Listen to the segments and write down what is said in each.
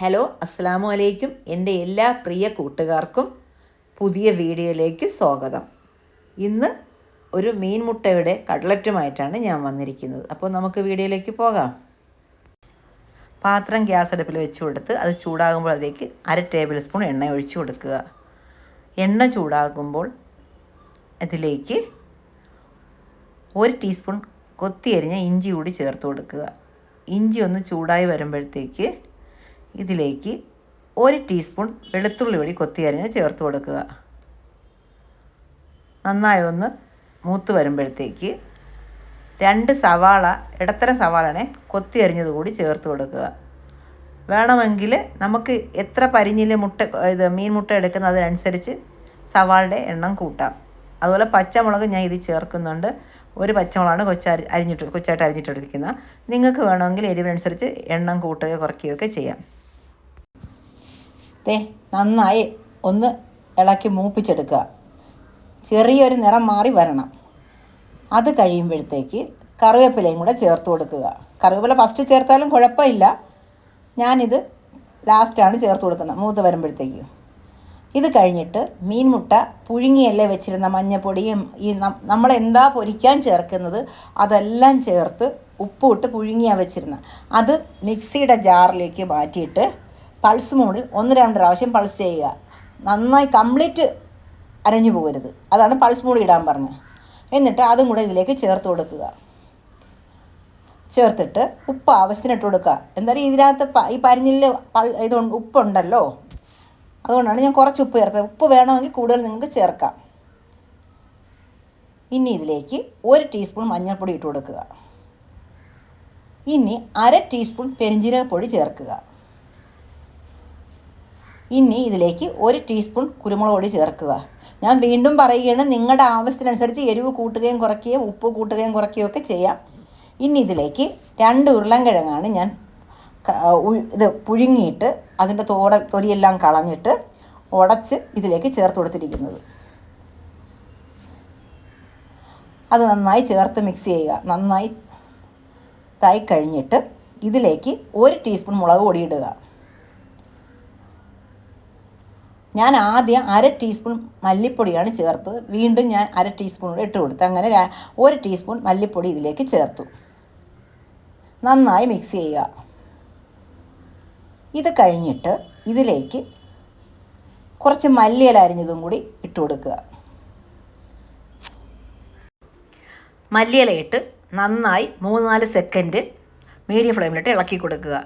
Hello അസ്സാം വലൈക്കും എന്റെ എല്ലാ പ്രിയ കൂട്ടുകാർക്കും പുതിയ വീഡിയോയിലേക്ക് സ്വാഗതം. ഇന്ന് ഒരു മീൻ മുട്ടയുടെ കട്ലറ്റുമായിട്ടാണ് ഞാൻ വന്നിരിക്കുന്നത്. അപ്പോൾ നമുക്ക് വീഡിയോയിലേക്ക് പോകാം. പാത്രം ഗ്യാസ് അടുപ്പിൽ വെച്ച് കൊടുത്ത് അത് ചൂടാകുമ്പോൾ അതിലേക്ക് അര ടേബിൾ സ്പൂൺ എണ്ണ ഒഴിച്ചു കൊടുക്കുക. എണ്ണ ചൂടാകുമ്പോൾ അതിലേക്ക് ഒരു ടീസ്പൂൺ കൊത്തിയരിഞ്ഞ ഇഞ്ചി കൂടി ചേർത്ത് കൊടുക്കുക. ഇഞ്ചി ഒന്ന് ചൂടായി വരുമ്പോഴത്തേക്ക് ഇതിലേക്ക് ഒരു ടീസ്പൂൺ വെളുത്തുള്ളി പൊടി കൊത്തിയരിഞ്ഞ് ചേർത്ത് കൊടുക്കുക. നന്നായി ഒന്ന് മൂത്ത് വരുമ്പോഴത്തേക്ക് രണ്ട് സവാള ഇടത്തരം സവാളനെ കൊത്തിയരിഞ്ഞത് കൂടി ചേർത്ത് കൊടുക്കുക. വേണമെങ്കിൽ നമുക്ക് എത്ര പരിഞ്ഞിൽ മുട്ട ഇത് മീൻ മുട്ട എടുക്കുന്നതിനനുസരിച്ച് സവാളയുടെ എണ്ണം കൂട്ടാം. അതുപോലെ പച്ചമുളക് ഞാൻ ഇതിൽ ചേർക്കുന്നുണ്ട്. ഒരു പച്ചമുളകാണ് കൊച്ചരി അരിഞ്ഞിട്ട് കൊച്ചായിട്ട് അരിഞ്ഞിട്ടെടുക്കുന്നത് നിങ്ങൾക്ക് വേണമെങ്കിൽ എരിവിനനുസരിച്ച് എണ്ണം കൂട്ടുകയോ കുറയ്ക്കുകയോ ഒക്കെ ചെയ്യാം. ദേ നന്നായി ഒന്ന് ഇളക്കി മൂപ്പിച്ചെടുക്കുക. ചെറിയൊരു നിറം മാറി വരണം. അത് കഴിയുമ്പോഴത്തേക്ക് കറിവേപ്പിലയും കൂടെ ചേർത്ത് കൊടുക്കുക. കറിവേപ്പില ഫസ്റ്റ് ചേർത്താലും കുഴപ്പമില്ല. ഞാനിത് ലാസ്റ്റാണ് ചേർത്ത് കൊടുക്കുന്നത് മൂത്ത് വരുമ്പോഴത്തേക്ക്. ഇത് കഴിഞ്ഞിട്ട് മീൻമുട്ട പുഴുങ്ങിയല്ലേ വെച്ചിരുന്ന മഞ്ഞപ്പൊടിയും ഈ നമ്മൾ എന്താ പൊരിക്കാൻ ചേർക്കുന്നത് അതെല്ലാം ചേർത്ത് ഉപ്പിട്ട് പുഴുങ്ങിയാണ് വെച്ചിരുന്നത്. അത് മിക്സിയുടെ ജാറിലേക്ക് മാറ്റിയിട്ട് പൾസ് മോഡിൽ ഒന്ന് രണ്ട് പ്രാവശ്യം പൾസ് ചെയ്യുക. നന്നായി കംപ്ലീറ്റ് അരഞ്ഞു പോകരുത്. അതാണ് പൾസ് മോഡ് ഇടാൻ പറഞ്ഞത്. എന്നിട്ട് അതും കൂടെ ഇതിലേക്ക് ചേർത്ത് കൊടുക്കുക. ചേർത്തിട്ട് ഉപ്പ് ആവശ്യത്തിന് ഇട്ട് കൊടുക്കുക. എന്തായാലും ഇതിനകത്ത് ഈ പരിഞ്ഞിൽ ഇത് ഉപ്പുണ്ടല്ലോ. അതുകൊണ്ടാണ് ഞാൻ കുറച്ച് ഉപ്പ് ചേർത്തത്. ഉപ്പ് വേണമെങ്കിൽ കൂടുതൽ നിങ്ങൾക്ക് ചേർക്കാം. ഇനി ഇതിലേക്ക് ഒരു ടീസ്പൂൺ മഞ്ഞൾപ്പൊടി ഇട്ട് കൊടുക്കുക. ഇനി അര ടീസ്പൂൺ പെരിഞ്ജീരകപ്പൊടി ചേർക്കുക. ഇനി ഇതിലേക്ക് ഒരു ടീസ്പൂൺ കുരുമുളക് പൊടി ചേർക്കുക. ഞാൻ വീണ്ടും പറയുകയാണ് നിങ്ങളുടെ ആവശ്യത്തിനനുസരിച്ച് എരിവ് കൂട്ടുകയും കുറയ്ക്കുകയും ഉപ്പ് കൂട്ടുകയും കുറയ്ക്കുകയും ഒക്കെ ചെയ്യാം. ഇനി ഇതിലേക്ക് രണ്ട് ഉരുളൻകിഴങ്ങാണ് ഞാൻ ഇത് പുഴുങ്ങിയിട്ട് അതിന്റെ തോട തൊലിയെല്ലാം കളഞ്ഞിട്ട് ഉടച്ച് ഇതിലേക്ക് ചേർത്ത് കൊടുത്തിരിക്കുന്നത്. അത് നന്നായി ചേർത്ത് മിക്സ് ചെയ്യുക. നന്നായി തായി കഴിഞ്ഞിട്ട് ഇതിലേക്ക് ഒരു ടീസ്പൂൺ മുളക് പൊടി ഇടുക. ഞാൻ ആദ്യം അര ടീസ്പൂൺ മല്ലിപ്പൊടിയാണ് ചേർത്തത്. വീണ്ടും ഞാൻ അര ടീസ്പൂൺ കൂടെ ഇട്ട് കൊടുത്തു അങ്ങനെ ഒരു ടീസ്പൂൺ മല്ലിപ്പൊടി ഇതിലേക്ക് ചേർത്തു. നന്നായി മിക്സ് ചെയ്യുക. ഇത് കഴിഞ്ഞിട്ട് ഇതിലേക്ക് കുറച്ച് മല്ലിയില അരിഞ്ഞതും കൂടി ഇട്ട് കൊടുക്കുക. മല്ലിയില ഇട്ട് നന്നായി മൂന്ന് നാല് സെക്കൻഡ് മീഡിയം ഫ്ലെയിമിലിട്ട് ഇളക്കി കൊടുക്കുക.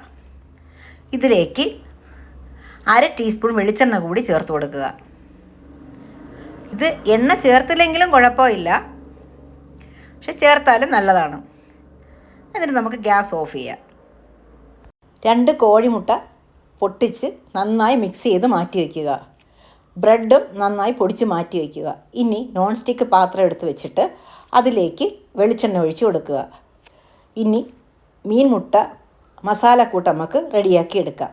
ഇതിലേക്ക് അര ടീസ്പൂൺ വെളിച്ചെണ്ണ കൂടി ചേർത്ത് കൊടുക്കുക. ഇത് എണ്ണ ചേർത്തില്ലെങ്കിലും കുഴപ്പമില്ല. പക്ഷെ ചേർത്താലും നല്ലതാണ്. എന്നിട്ട് നമുക്ക് ഗ്യാസ് ഓഫ് ചെയ്യാം. രണ്ട് കോഴിമുട്ട പൊട്ടിച്ച് നന്നായി മിക്സ് ചെയ്ത് മാറ്റി വയ്ക്കുക ബ്രെഡും നന്നായി പൊടിച്ച് മാറ്റി വയ്ക്കുക ഇനി നോൺ സ്റ്റിക്ക് പാത്രം എടുത്ത് വെച്ചിട്ട് അതിലേക്ക് വെളിച്ചെണ്ണ ഒഴിച്ച് കൊടുക്കുക. ഇനി മീൻ മുട്ട മസാലക്കൂട്ട് നമുക്ക് റെഡിയാക്കി എടുക്കാം.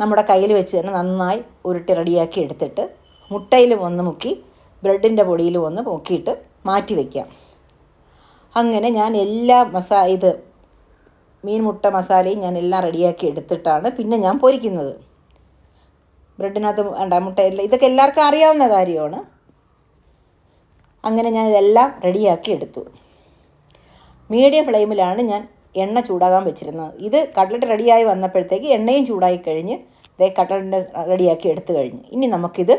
നമ്മുടെ കയ്യിൽ വെച്ച് തന്നെ നന്നായി ഉരുട്ടി റെഡിയാക്കി എടുത്തിട്ട് മുട്ടയിലും ഒന്ന് മുക്കി ബ്രെഡിന്റെ പൊടിയിലും ഒന്ന് മുക്കിയിട്ട് മാറ്റി വയ്ക്കാം അങ്ങനെ ഞാൻ എല്ലാ മസാ ഇത് മീൻ മുട്ട മസാലയും ഞാൻ എല്ലാം റെഡിയാക്കി എടുത്തിട്ടാണ് പിന്നെ ഞാൻ പൊരിക്കുന്നത്. ബ്രെഡിനകത്ത് വേണ്ട മുട്ടയല്ല ഇതൊക്കെ എല്ലാവർക്കും അറിയാവുന്ന കാര്യമാണ്. അങ്ങനെ ഞാൻ ഇതെല്ലാം റെഡിയാക്കി എടുത്തു. മീഡിയം ഫ്ലെയിമിലാണ് ഞാൻ എണ്ണ ചൂടാകാൻ വെച്ചിരുന്നത്. ഇത് കട്ട്ലറ്റ് റെഡിയായി വന്നപ്പോഴത്തേക്ക് എണ്ണയും ചൂടായി കഴിഞ്ഞ് ഇതേ കട്ലറ്റിന്റെ റെഡിയാക്കി എടുത്തു കഴിഞ്ഞ്. ഇനി നമുക്കിത്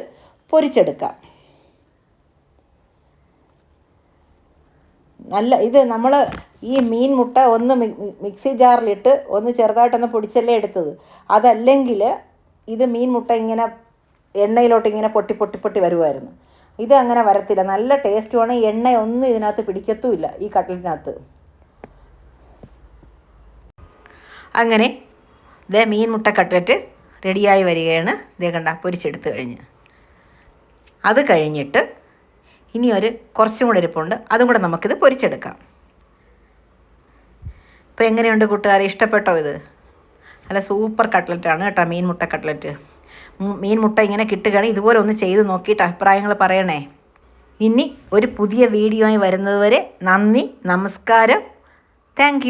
പൊരിച്ചെടുക്കാം. നല്ല ഇത് നമ്മൾ ഈ മീൻ മുട്ട ഒന്ന് മിക്സി ജാറിലിട്ട് ഒന്ന് ചെറുതായിട്ടൊന്ന് പൊടിച്ചല്ലേ എടുത്തത്. അതല്ലെങ്കിൽ ഇത് മീൻ മുട്ട ഇങ്ങനെ എണ്ണയിലോട്ട് ഇങ്ങനെ പൊട്ടി പൊട്ടി പൊട്ടി വരുമായിരുന്നു ഇത് അങ്ങനെ വരത്തില്ല. നല്ല ടേസ്റ്റുമാണ്. എണ്ണയൊന്നും ഇതിനകത്ത് പിടിക്കത്തുമില്ല ഈ കട്ട്ലറ്റിനകത്ത് അങ്ങനെ ഇതേ മീൻ മുട്ട കട്ട്ലറ്റ് റെഡിയായി വരികയാണ്. ഇതേ കണ്ട പൊരിച്ചെടുത്ത് കഴിഞ്ഞ്. അത് കഴിഞ്ഞിട്ട് ഇനി ഒരു കുറച്ചും കൂടെ ഇരിപ്പുണ്ട്. അതും കൂടെ നമുക്കിത് പൊരിച്ചെടുക്കാം. ഇപ്പോൾ എങ്ങനെയുണ്ട് കൂട്ടുകാരെ? ഇഷ്ടപ്പെട്ടോ ഇത്? നല്ല സൂപ്പർ കട്ട്ലറ്റാണ് കേട്ടോ മീൻ മുട്ട കട്ട്ലറ്റ്. മീൻ മുട്ട ഇങ്ങനെ കിട്ടുകയാണെങ്കിൽ ഇതുപോലെ ഒന്ന് ചെയ്ത് നോക്കിയിട്ട് അഭിപ്രായങ്ങൾ പറയണേ. ഇനി ഒരു പുതിയ വീഡിയോ ആയി വരുന്നതുവരെ നന്ദി നമസ്കാരം. താങ്ക്